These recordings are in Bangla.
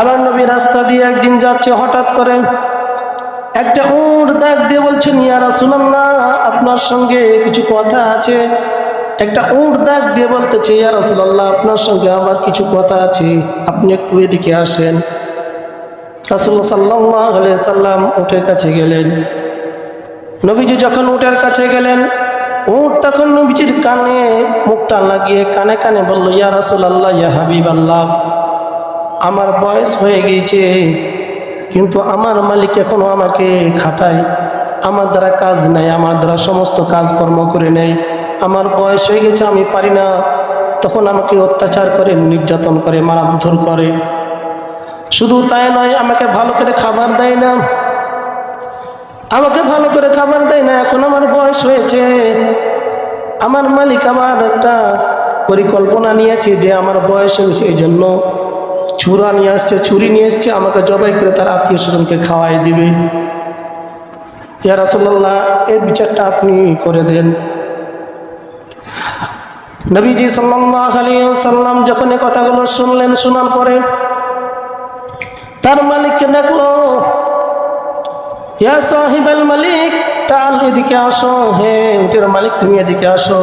আবার নবী রাস্তা দিয়ে একদিন যাচ্ছে, হঠাৎ করে একটা উঁট ডাক দিয়ে বলছেন, ইয়া রাসূলুল্লাহ, আপনার সঙ্গে কিছু কথা আছে? একটা উঁট ডাক দিয়ে বলতেছে, ইয়া রাসূলুল্লাহ, আপনার সঙ্গে আমার কিছু কথা আছে, আপনি একটু এদিকে আসেন। রাসূলুল্লাহ সাল্লাল্লাহু আলাইহি সাল্লাম উটের কাছে গেলেন। নবীজি যখন উটের কাছে গেলেন, উট তখন নবীজির কানে মুখটা লাগিয়ে কানে কানে বলল, ইয়া রাসূলুল্লাহ, ইয়া হাবিবাল্লাহ। আমার বয়স হয়ে গিয়েছে, কিন্তু আমার মালিক এখনও আমাকে খাটায়। আমার দ্বারা কাজ নেয় আমার দ্বারা সমস্ত কাজকর্ম করে নেয়। আমার বয়স হয়ে গেছে, আমি পারি না। তখন আমাকে অত্যাচার করে, নির্যাতন করে, মারাধর করে। শুধু তাই নয়, আমাকে ভালো করে খাবার দেয় না। আমাকে ভালো করে খাবার দেয় না, এখন আমার বয়স হয়েছে। আমার মালিক আমার একটা পরিকল্পনা নিয়েছে যে আমার বয়স হয়েছে এই জন্য ছুরা নিয়ে আসছে ছুরি নিয়ে এসছে, আমাকে জবাই করে তার আত্মীয় স্বজনকে খাওয়াই দিবে। ইয়া রাসূলুল্লাহ, এই বিচারটা আপনি করে দেন। নবীজি সাল্লাম যখন এই কথাগুলো শুনলেন, শোনার পরে তার মালিককে ডাকলো ইয়া মালিক তাল এদিকে আসো, হে উটের মালিক, তুমি এদিকে আসো।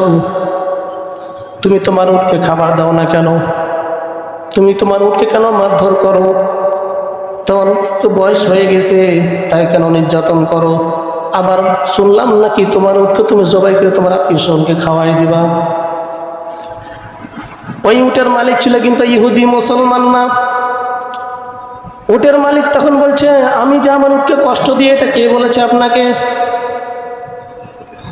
তুমি তোমার উঠকে খাবার দাও না কেন? তুমি তোমার উটকে কেন মারধর করো? তোমার বয়স হয়ে গেছে, তাই কেন নির্যাতন করো? আবার শুনলাম নাকি তোমার উটকে তুমি জবাই করে তোমার আত্মীয় স্বজনকে খাওয়াই দিবা। ওই উটের মালিক ছিল কিন্তু ইহুদি মুসলমান না। উটের মালিক তখন বলছে, আমি যে আমার উটকে কষ্ট দিয়ে, এটা কে বলেছে আপনাকে?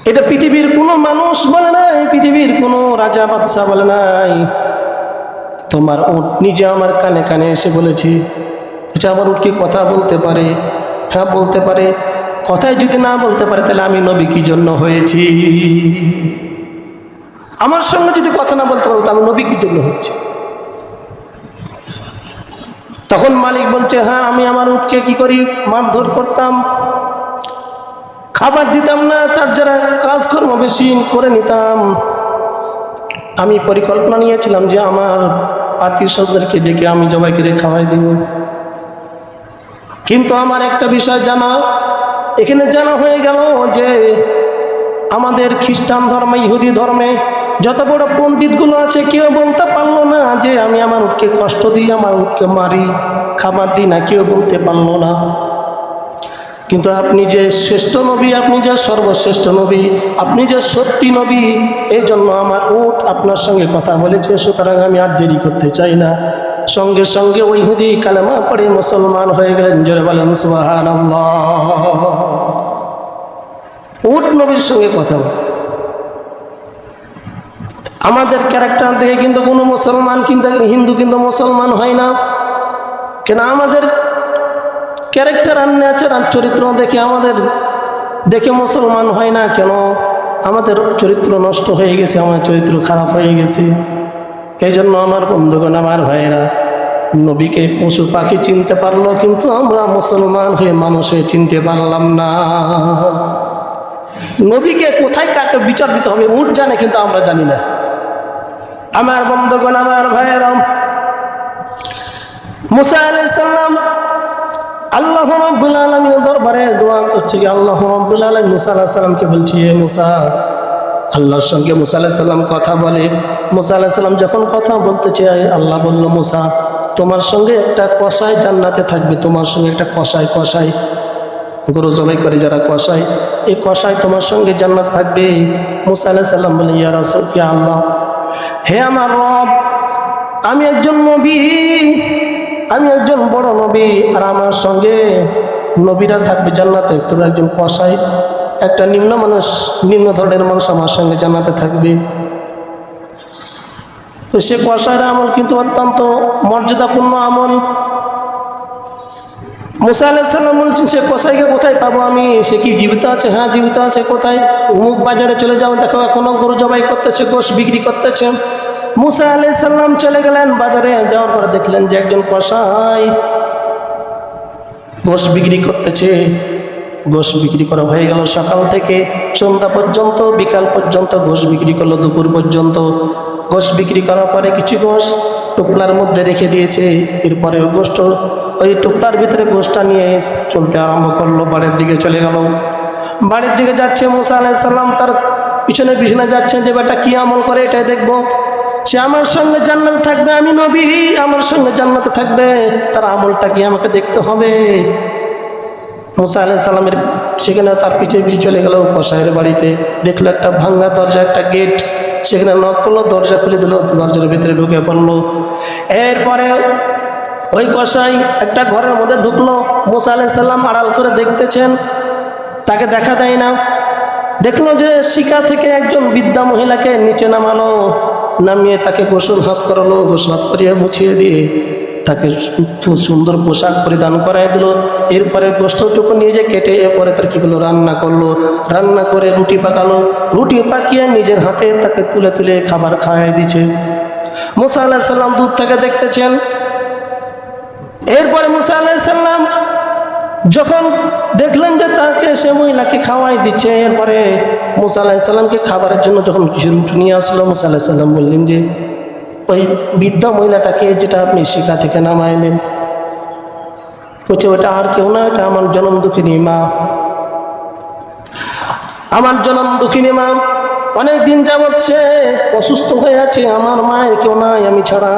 এটা পৃথিবীর কোনো মানুষ বলে নাই, পৃথিবীর কোনো রাজা বাদশাহ বলে নাই। তোমার উট নিজে আমার কানে কানে এসে বলেছি এটা আমার উট কি কথা বলতে পারে? হ্যাঁ বলতে পারে। কথাই যদি না বলতে পারে, তাহলে আমি নবী কি জন্য হয়েছি? আমার সঙ্গে যদি কথা না বলতে পারব আমি নবী কি জন্য হচ্ছে? তখন মালিক বলছে হ্যাঁ আমি আমার উঠকে কি করি? মারধর করতাম, খাবার দিতাম না, তার যারা কাজকর্ম বেশি করে নিতাম। আমি পরিকল্পনা নিয়েছিলাম যে আমার আত্মীয় স্বজনদেরকে ডেকে আমি জবাই করে খাওয়াই দিব। কিন্তু আমার একটা বিষয় জানা, এখানে জানা হয়ে গেল যে আমাদের খ্রিস্টান ধর্মে, ইহুদি ধর্মে যত বড় পণ্ডিতগুলো আছে, কেউ বলতে পারল না যে আমি আমার উঠকে কষ্ট দিই, আমার উঠকে মারি, খাবার দিই না, কেউ বলতে পারল না। কিন্তু আপনি যে শ্রেষ্ঠ নবী, আপনি যে সর্বশ্রেষ্ঠ নবী, আপনি যে সত্যি নবী, এই জন্য আমার উট আপনার সঙ্গে কথা বলেছে, সুতরাং আমি আর দেরি করতে চাই না। সঙ্গে সঙ্গে ওই হুদি কালেমা পড়ে মুসলমান হয়ে গেলেন, জোরে বলেন সুবাহান উট নবীর সঙ্গে কথা বলে। আমাদের ক্যারেক্টার দেখে কিন্তু কোনো মুসলমান কিন্তু হিন্দু কিন্তু মুসলমান হয় না। কেন আমাদের ক্যারেক্টার আর চরিত্র দেখে আমাদের, দেখে মুসলমান হয় না কেন? আমাদের চরিত্র নষ্ট হয়ে গেছে আমার চরিত্র খারাপ হয়ে গেছে। এই জন্য আমার বন্ধুগণ, আমার ভাইয়েরা, নবীকে পশু পাখি চিনতে পারল, কিন্তু আমরা মুসলমান হয়ে মানুষ হয়ে চিনতে পারলাম না। নবীকে কোথায় কাকে বিচার দিতে হবে উঠ জানে, কিন্তু আমরা জানি না। আমার বন্ধুগণ, আমার ভাইয়েরা, মুসা আলাইসাল্লাম আল্লাহ রব্বুল আলমীর দরবারে দোয়া করছে কি, আল্লাহ রব্বুল আলম মুসা আল্লাহ সাল্লামকে বলছি হে মুসা, আল্লাহর সঙ্গে মুসা আলাহ সাল্লাম কথা বলে। মুসা আলাহ সাল্লাম যখন কথা বলতে চায়, আল্লাহ বলল, মুসা, তোমার সঙ্গে একটা কষাই জান্নাতে থাকবে, তোমার সঙ্গে একটা কষাই কষাই গরু জবাই করে যারা কষাই এই কষাই তোমার সঙ্গে জান্নাত থাকবে। মুসা আলাহ সাল্লাম বলে, ইয়া রাসূল, ইয়া আল্লাহ, হে আমার রব, আমি একজন নবী আমি একজন বড় নবী আর আমার সঙ্গে নবীরা থাকবে জান্নাতে। তবে একজন কষাই একটা নিম্ন মানুষ, নিম্ন ধরনের মানুষ আমার সঙ্গে জান্নাতে থাকবে। তো সে কষাইয়ের আমল কিন্তু অত্যন্ত মর্যাদাপূর্ণ আমল। মুসা আলাইসাল্লাম বলছেন, সে কষাইকে কোথায় পাবো আমি? সে কি জীবিত আছে? হ্যাঁ জীবিত আছে। কোথায়? অমুক বাজারে চলে যাও, দেখো এখনও গরু জবাই করতেছে, গোশ বিক্রি করতেছে। মুসা আলাই সাল্লাম চলে গেলেন বাজারে। যাওয়ার পর দেখলেন যে একজন কষাই গোশ বিক্রি করতেছে। গোশ বিক্রি করা হয়ে গেল সকাল থেকে। সন্ধ্যা পর্যন্ত, বিকাল পর্যন্ত গোশ বিক্রি করল, দুপুর পর্যন্ত। গোশ বিক্রি করার পরে কিছু গোশ টোপলার মধ্যে রেখে দিয়েছে। এরপরে গোষ্ঠ, ওই টোপলার ভিতরে গোষ্ঠটা নিয়ে চলতে আরম্ভ করল, বাড়ির দিকে চলে গেল। বাড়ির দিকে যাচ্ছে মুসা আলাইসাল্লাম তার পিছনে পিছনে যাচ্ছে যে, বেটা, কি আমল করে এটাই দেখব? সে আমার সঙ্গে জান্নাতে থাকবে, আমি নবী, আমার সঙ্গে জান্নাতে থাকবে, তার আমলটা কি আমাকে দেখতে হবে? মুসা আলাইসাল্লামের সেখানে তার পিছিয়ে পিছিয়ে চলে গেল কসাইয়ের বাড়িতে, দেখল একটা ভাঙ্গা দরজা, একটা গেট, সেখানে নক করল দরজা খুলে দিল, দরজার ভিতরে ঢুকে পড়ল। এরপরে ওই কসাই একটা ঘরের মধ্যে ঢুকলো, মুসা আলাইসাল্লাম আড়াল করে দেখতেছেন, তাকে দেখা দেয় না। দেখল যে শিকা থেকে একজন বিদ্যা মহিলাকে নিচে নামালো। নামিয়ে তাকে গোসল হাত করালো, গোসল হাত করিয়ে মুছিয়ে দিয়ে তাকে সুন্দর পোশাক পরিধান করাই দিল। এরপরে গোষ্ঠটুকু যে কেটে এরপরে তার কি করল? রান্না করল। রান্না করে রুটি পাকালো। রুটি পাকিয়ে নিজের হাতে তাকে তুলে তুলে খাবার খাওয়াই দিছে। মুসা আল্লাহ সাল্লাম দূর থেকে দেখতেছেন। এরপরে মুসা আলাইসাল্লাম যখন দেখলেন যে তাকে সে মহিলাকে খাওয়াই দিচ্ছে, এরপরে মুসা খাবারের জন্য যখন কিছু রুটি নিয়ে আসলো, মুসা বললেন যে, ওই বৃদ্ধা মহিলাটাকে যেটা আপনি শিকা থেকে নামাইলেন বলছে, ওটা আর কেউ না, এটা আমার জনম দুঃখিনী মা। আমার জনম দুঃখিনী মা, অনেক দিন যাবৎ সে অসুস্থ হয়ে আছে, আমার মায়ের কেউ নাই, আমি ছাড়া।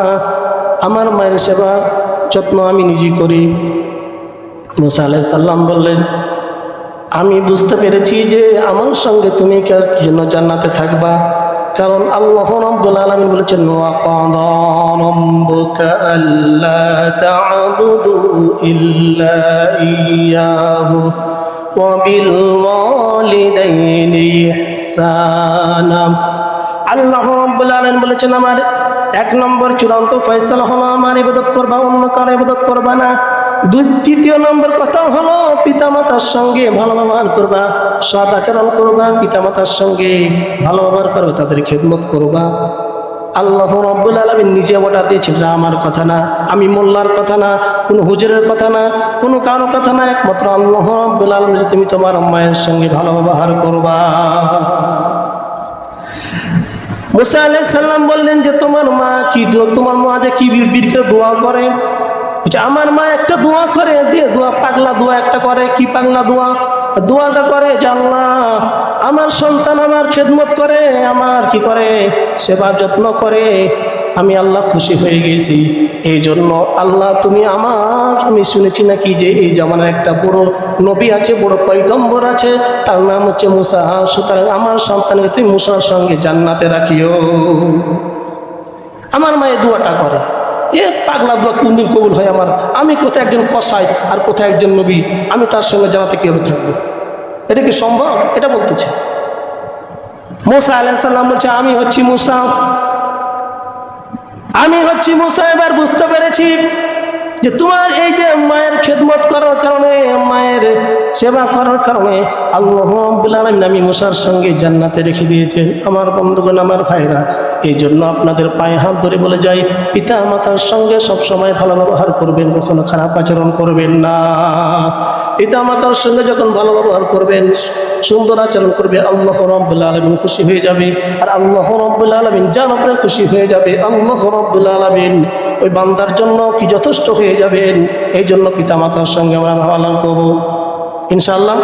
আমার মায়ের সেবা যত্ন আমি নিজেই করি। মুসা আলাইহিস সাল্লাম বললেন, আমি বুঝতে পেরেছি যে আমার সঙ্গে তুমি কি জন্য জান্নাতে থাকবা। কারণ আল্লাহ রব্বুল আলামিন বলেছেন ওয়া কাদা রাব্বুকা আল্লা তা'বুদু ইল্লা ইয়াহু ওয়া বিল ওয়ালিদাইনি আল্লাহ রব্বুল আলামিন বলেছেন, আমার এক নম্বর চূড়ান্ত ফয়সালা হলো, আমার ইবাদত করবা, অন্য কারও ইবাদত করবা না। তৃতীয় নম্বর কথা হলো, পিতামাতার সঙ্গে ভালো ব্যবহার করবা, সৎ আচরণ করবা, পিতামাতার সঙ্গে ভালো ব্যবহার করবে, তাদের খেদমত করবা। আল্লাহ রব্বুল আলমিন নিজে ওটা দিয়েছেন আমার কথা না, আমি মোল্লার কথা না, কোনো হুজুরের কথা না, কোনো কারও কথা না, একমাত্র আল্লাহ রব্বুল আলম যে তুমি তোমার মায়ের সঙ্গে ভালো ব্যবহার করবা। মুসা আলাইহিস সালাম বললেন যে, তোমার মা কি তোমার মা যে কি বীর করে দোয়া করে? আমার মা একটা দোয়া করে দিয়ে দোয়া পাগলা দোয়া একটা করে। কি পাগলা দোয়া? দোয়াটা করে যে আল্লাহ, আমার সন্তান আমার খেদমত করে, আমার কি করে? সেবা যত্ন করে। আমি আল্লাহ খুশি হয়ে গেছি। এই জন্য আল্লাহ, তুমি আমার, আমি শুনেছি নাকি যে এই জামানার একটা বড় নবী আছে, বড় পৈগম্বর আছে, তার নাম হচ্ছে মুসা। সুতরাং আমার সন্তানকে তুমি মুসার সঙ্গে জান্নাতে রাখিও। আমার মায়ের দোয়াটা করে। এ পাগলা দোয়া কোনদিন কবুল হয় আমার? আমি কোথায় একজন কসাই আর কোথায় একজন নবী? আমি তার সঙ্গে জানাতে কীভাবে থাকব? এটা কি সম্ভব? এটা বলতেছে। মুসা আলাইসাল্লাম বলছে, আমি হচ্ছি মুসা। আমি হচ্ছি মুসা, এবার বুঝতে পেরেছি যে তোমার এই যে মায়ের খেদমত করার কারণে, মায়ের সেবা করার কারণে আল্লাহ আমি মুসার সঙ্গে জান্নাতে রেখে দিয়েছেন। আমার বন্ধুগণ, আমার ভাইরা এই জন্য আপনাদের পায়ে হাত ধরে বলে যাই, পিতা মাতার সঙ্গে সব সময় ভালো ব্যবহার করবেন, কখনো খারাপ আচরণ করবেন না। পিতা মাতার সঙ্গে যখন ভালো ব্যবহার করবেন, সুন্দর আচরণ করবে, আল্লাহ রব্বুল আলমিন খুশি হয়ে যাবে। আর আল্লাহ রব্বুল আলমিন যার উপরে খুশি হয়ে যাবে। আল্লাহ রব্বুল আলমিন ওই বান্দার জন্য কি যথেষ্ট হয়ে যাবেন, এই জন্য পিতা মাতার সঙ্গে আমরা ভালো করব। ইনশাআল্লাহ